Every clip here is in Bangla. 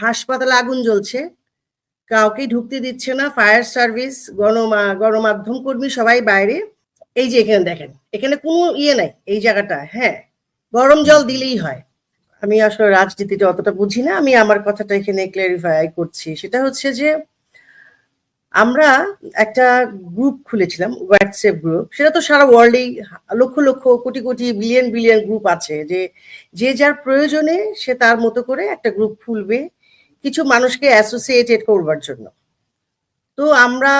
হাসপাতালে আগুন জ্বলছে। কাউকে ঢুকতে দিচ্ছে না। ফায়ার সার্ভিস, গণমা, গণমাধ্যম কর্মী সবাই বাইরে। এই যে এখানে দেখেন, এখানে কোনো ইয়ে নাই এই জায়গাটা হ্যাঁ। গরম জল দিলেই হয়। আমি আসলে রাজনীতিটা অতটা বুঝি না, আমি আমার কথাটা এখানে ক্লারিফাই করছি। সেটা হচ্ছে যে আমরা একটা গ্রুপ খুলেছিলাম হোয়াটসঅ্যাপ গ্রুপ সেটা তো সারা ওয়ার্ল্ডেই lakh lakh, crore crore billion billion group আছে। যে যে যার প্রয়োজনে সে তার মতো করে একটা গ্রুপ খুলবে। কিছু মানুষকে অ্যাসোসিয়েটেড করবার জন্য। তো আমরা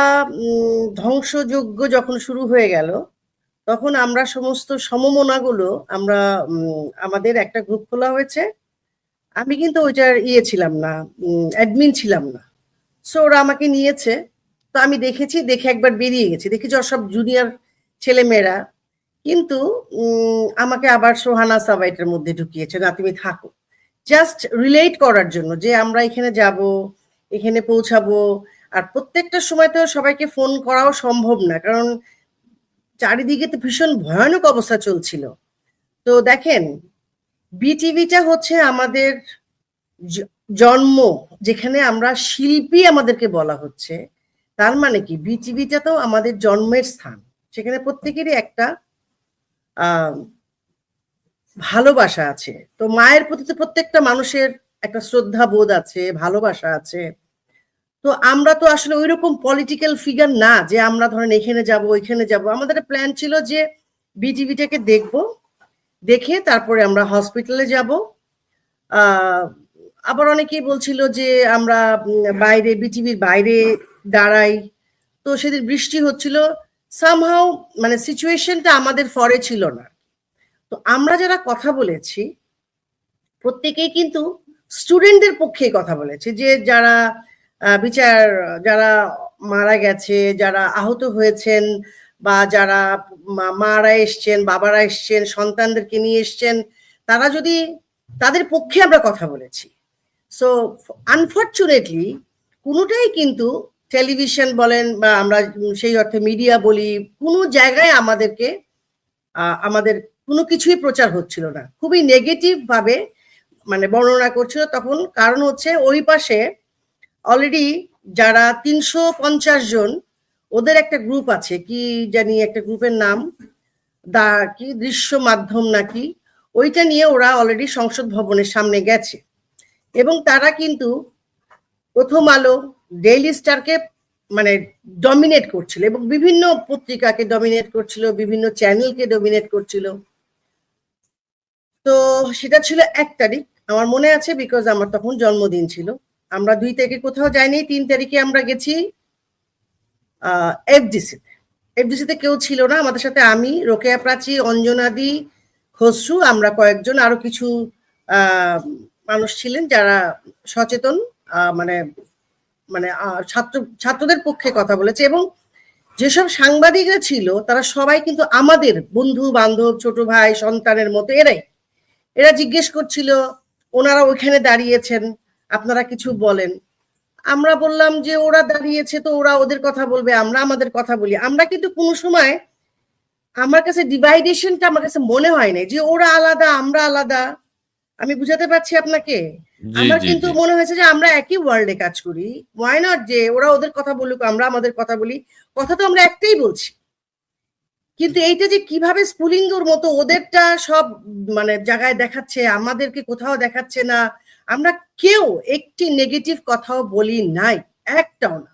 ধ্বংসযজ্ঞ যখন শুরু হয়ে গেল, তখন আমরা সমস্ত সমমনাগুলো আমরা আমাদের একটা গ্রুপ খোলা হয়েছে। আমি কিন্তু ওইটার ইয়ে ছিলাম না অ্যাডমিন ছিলাম না। সো ওরা আমাকে নিয়েছে। তো আমি দেখেছি, দেখে একবার বেরিয়ে গেছি। দেখেছি ওর সব জুনিয়র ছেলেমেয়েরা। কিন্তু আমাকে আবার সোহানা সাবাইটের মধ্যে ঢুকিয়েছে না তুমি থাকো জাস্ট রিলেট করার জন্য যে আমরা এখানে যাব, এখানে পৌঁছাবো। আর প্রত্যেকটা সময় তো সবাইকে ফোন করাও সম্ভব না, কারণ চারিদিকে তো ভীষণ ভয়ানক অবস্থা চলছিল। তো দেখেন বিটিভিটা হচ্ছে আমাদের জন্ম, যেখানে আমরা শিল্পী আমাদেরকে বলা হচ্ছে। তার মানে কি? বিটিভিটা তো আমাদের জন্মের স্থান। সেখানে প্রত্যেকেরই একটা ভালোবাসা আছে। তো মায়ের প্রতি তো প্রত্যেকটা মানুষের একটা শ্রদ্ধা বোধ আছে, ভালোবাসা আছে। তো আমরা তো আসলে ওই রকম পলিটিক্যাল ফিগার না যে আমরা ধরেন এখানে যাব, ওইখানে যাব। আমাদের প্ল্যান ছিল যে বিটিভিটাকে দেখব, দেখে তারপরে আমরা হসপিটালে যাব। আবার অনেকেই বলছিল যে আমরা বাইরে বিটিভির বাইরে দাঁড়াই। তো সেদিন বৃষ্টি হচ্ছিল। সামহাও মানে সিচুয়েশনটা আমাদের ফরে ছিল না। তো আমরা যারা কথা বলেছি, প্রত্যেকেই কিন্তু স্টুডেন্টদের পক্ষে কথা বলেছি যে যারা বিচার, যারা মারা গেছে, যারা আহত হয়েছেন বা যারা মারা এসছেন, বাবারা এসছেন, সন্তানদেরকে নিয়ে এসছেন, তারা যদি তাদের পক্ষে আমরা কথা বলেছি। সো আনফর্চুনেটলি কোনোটাই কিন্তু টেলিভিশন বলেন বা আমরা সেই অর্থে মিডিয়া বলি, কোনো জায়গায় আমাদেরকে আমাদের কোনো কিছুই প্রচার হচ্ছিল না। খুবই নেগেটিভ ভাবে মানে বর্ণনা করছিল। তখন কারণ হচ্ছে ওই পাশে অলরেডি যারা তিনশো পঞ্চাশ জন, ওদের একটা গ্রুপ আছে। কি জানি একটা গ্রুপের নাম, দা কি দৃশ্য মাধ্যম নাকি? ওইটা নিয়ে ওরা অলরেডি সংসদ ভবনের সামনে গেছে। এবং তারা কিন্তু প্রথম আলো ডেইলি স্টারকে মানে ডমিনেট করছিল এবং বিভিন্ন পত্রিকাকে ডমিনেট করছিল, বিভিন্ন চ্যানেলকে ডমিনেট করছিল। তো সেটা ছিল এক তারিখ। আমার মনে আছে বিকজ আমার তখন জন্মদিন ছিল। আমরা দুই তারিখে কোথাও যাইনি, তিন তারিখে আমরা গেছি এফডিসিতে এফডিসিতে কেউ ছিল না, আমাদের সাথে আমি, রোকেয়া প্রাচী, অঞ্জনাদি, খসরু, আমরা কয়েকজন, আরও কিছু মানুষ ছিলেন যারা সচেতন মানে মানে ছাত্র, ছাত্রদের পক্ষে কথা বলেছে এবং যেসব সাংবাদিকরা ছিল, তারা সবাই কিন্তু আমাদের বন্ধু বান্ধব ছোট ভাই, সন্তানের মতো, এরাই। এরা জিজ্ঞেস করছিল ওনারা ওইখানে দাঁড়িয়েছেন আপনারা কিছু বলেন। আমরা বললাম যে ওরা দাঁড়িয়েছে তো ওরা ওদের কথা বলবে আমরা আমাদের কথা বলি। আমরা কিন্তু কোনো সময় আমার কাছে ডিভাইডেশনটা আমার কাছে মনে হয় না যে ওরা আলাদা আমরা আলাদা। আমি বুঝাতে পারছি আপনাকে? আমার কিন্তু মনে হয়েছে যে আমরা একই ওয়ার্ল্ডে কাজ করি। ওয়াই নট যে ওরা ওদের কথা বলুক আমরা আমাদের কথা বলি। কথা তো আমরা একটাই বলছি। কিন্তু এইটা যে কীভাবে স্পুলিঙ্গর মতো ওদেরটা সব মানে জায়গায় দেখাচ্ছে, আমাদেরকে কোথাও দেখাচ্ছে না, আমরা কেউ একটি নেগেটিভ কথাও বলি নাই, একটাও না।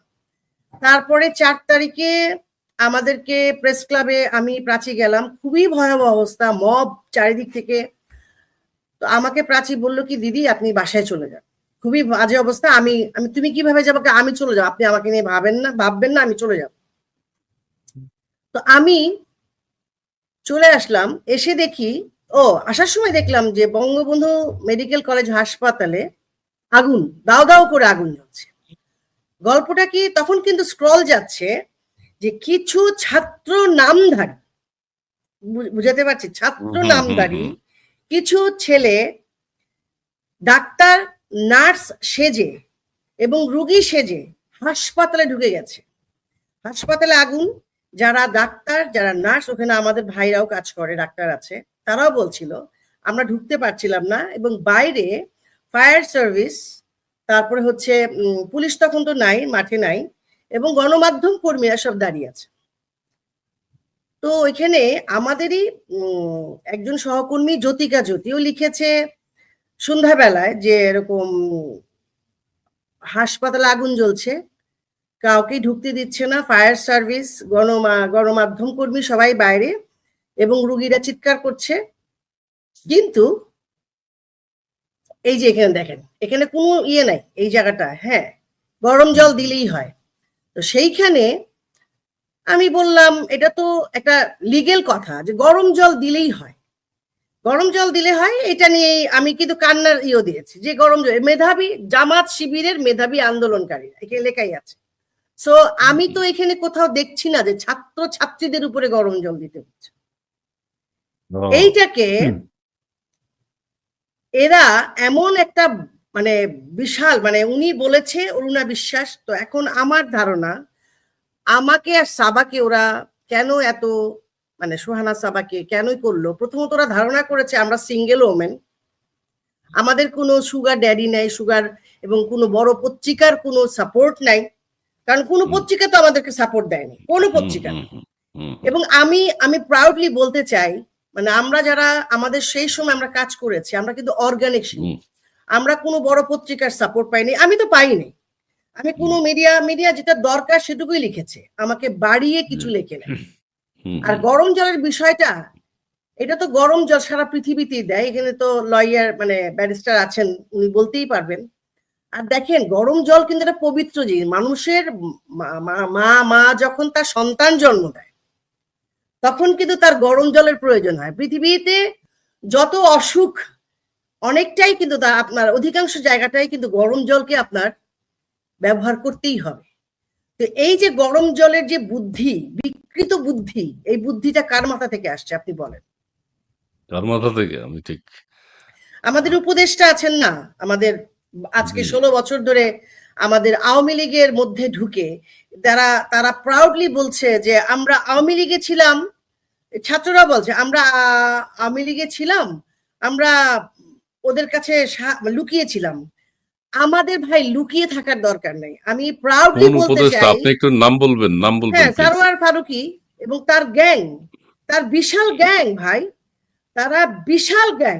তারপরে চার তারিখে আমাদেরকে প্রেস ক্লাবে আমি প্রাচী গেলাম, খুবই ভয়াবহ অবস্থা মব চারিদিক থেকে। তো আমাকে প্রাচী বলল কি, দিদি, আপনি বাসায় চলে যান। খুবই বাজে অবস্থা, আমি আমি, তুমি কীভাবে যাব? আমি চলে যাব, আপনি আমাকে নিয়ে ভাবেন না, ভাববেন না, আমি চলে যাব। তো আমি চলে আসলাম এসে দেখি ও আসার সময় দেখলাম যে বঙ্গবন্ধু মেডিকেল কলেজ হাসপাতালে আগুন দাও দাও করে আগুন জ্বলছে। গল্পটা কি তখন কিন্তু স্ক্রল যাচ্ছে যে কিছু ছাত্র নামধারী বুঝাতে পারছি ছাত্র নামধারী কিছু ছেলে ডাক্তার নার্স সেজে এবং রুগী সেজে হাসপাতালে ঢুকে গেছে। হাসপাতালে আগুন যারা ডাক্তার, যারা নার্স, ওখানে আমাদের ভাইরাও কাজ করে, ডাক্তার আছে। তারাও বলছিল, আমরা ঢুকতে পারছিলাম না এবং বাইরে ফায়ার সার্ভিস, তারপরে হচ্ছে পুলিশ তখন তো নাই, মাঠে নাই এবং গণমাধ্যম কর্মীরা সব দাঁড়িয়ে আছে। তো ওইখানে আমাদেরই একজন সহকর্মী জ্যোতিকা জ্যোতিও লিখেছে সন্ধ্যাবেলায় যে এরকম হাসপাতালে আগুন জ্বলছে। কাউকেই ঢুকতে দিচ্ছে না। ফায়ার সার্ভিস গণমা গণমাধ্যম কর্মী সবাই বাইরে এবং রুগীরা চিৎকার করছে। কিন্তু এই যে এখানে দেখেন, এখানে কোনো ইয়ে নাই এই জায়গাটা হ্যাঁ গরম জল দিলেই হয়। তো সেইখানে আমি বললাম, এটা তো একটা লিগেল কথা যে গরম জল দিলেই হয়। গরম জল দিলে হয়, এটা নিয়ে আমি কিন্তু কান্নার ইয়ে দিয়েছি যে গরম জল, মেধাবী জামাত শিবিরের মেধাবী আন্দোলনকারী এখানে লেখাই আছে। সো আমি তো এখানে কোথাও দেখছি না যে ছাত্র ছাত্রীদের উপরে গরম জল দিতে হচ্ছে। এইটাকে এরা এমন একটা মানে বিশাল মানে উনি বলেছে অরুণা বিশ্বাস তো এখন আমার ধারণা আমাকে আর সাবাকে ওরা কেন এত মানে সোহানা সাবাকে কেনই করল? প্রথমত ওরা ধারণা করেছে আমরা সিঙ্গেল ওমেন আমাদের কোনো সুগার ড্যাডি নাই সুগার এবং কোনো বড় পত্রিকার কোনো সাপোর্ট নাই। কারণ কোনো। পত্রিকা তো আমাদেরকে সাপোর্ট দেয়নি কোনো পত্রিকা। এবং আমি আমি প্রাউডলি বলতে চাই মানে আমরা যারা আমাদের সেই সময় আমরা কাজ করেছি আমরা কিন্তু অর্গানিক আমরা কোনো বড় পত্রিকার সাপোর্ট পাইনি আমি তো পাইনি। আমি কোনো মিডিয়া মিডিয়া যেটা দরকার সেটুকুই লিখেছে আমাকে বাড়িয়ে কিছু লেখে না আর গরম জলের বিষয়টা এটা তো গরম জল সারা পৃথিবীতেই দেয় এখানে তো লয়ার মানে ব্যারিস্টার আছেন উনি বলতেই পারবেন। আর দেখেন গরম জল কিন্তু একটা পবিত্র জিনিস। মানুষের মা- মা- যখন তার সন্তান জন্ম দেয় তখন কিন্তু তার গরম জলের প্রয়োজন হয়। পৃথিবীতে যত অসুখ অনেকটাই কিন্তু তা আপনার অধিকাংশ জায়গাটাই কিন্তু গরম জলকে আপনার ব্যবহার করতেই হবে। তো এই যে গরম জলের যে বুদ্ধি বিকৃত বুদ্ধি এই বুদ্ধিটা কার মাথা থেকে আসছে আপনি বলেন? তার মাথা থেকে? আমি ঠিক আমাদের উপদেষ্টা আছেন না আমাদের আজকে। ষোলো বছর ধরে আমাদের আওয়ামী লীগের মধ্যে ঢুকে তারা তারা প্রাউডলি বলছে যে আমরা আওয়ামী লীগে ছিলাম ছাত্ররা বলছে আমরা আওয়ামী লীগে ছিলাম আমরা ওদের কাছে লুকিয়েছিলাম আমাদের ভাই লুকিয়ে থাকার দরকার নেই আমি প্রাউডলি বলতে চাই আপনি একটু নাম বলবেন নাম বলবেন হ্যাঁ? সারোয়ার ফারুকি এবং তার গ্যাং তার বিশাল গ্যাং ভাই তারা বিশাল গ্যাং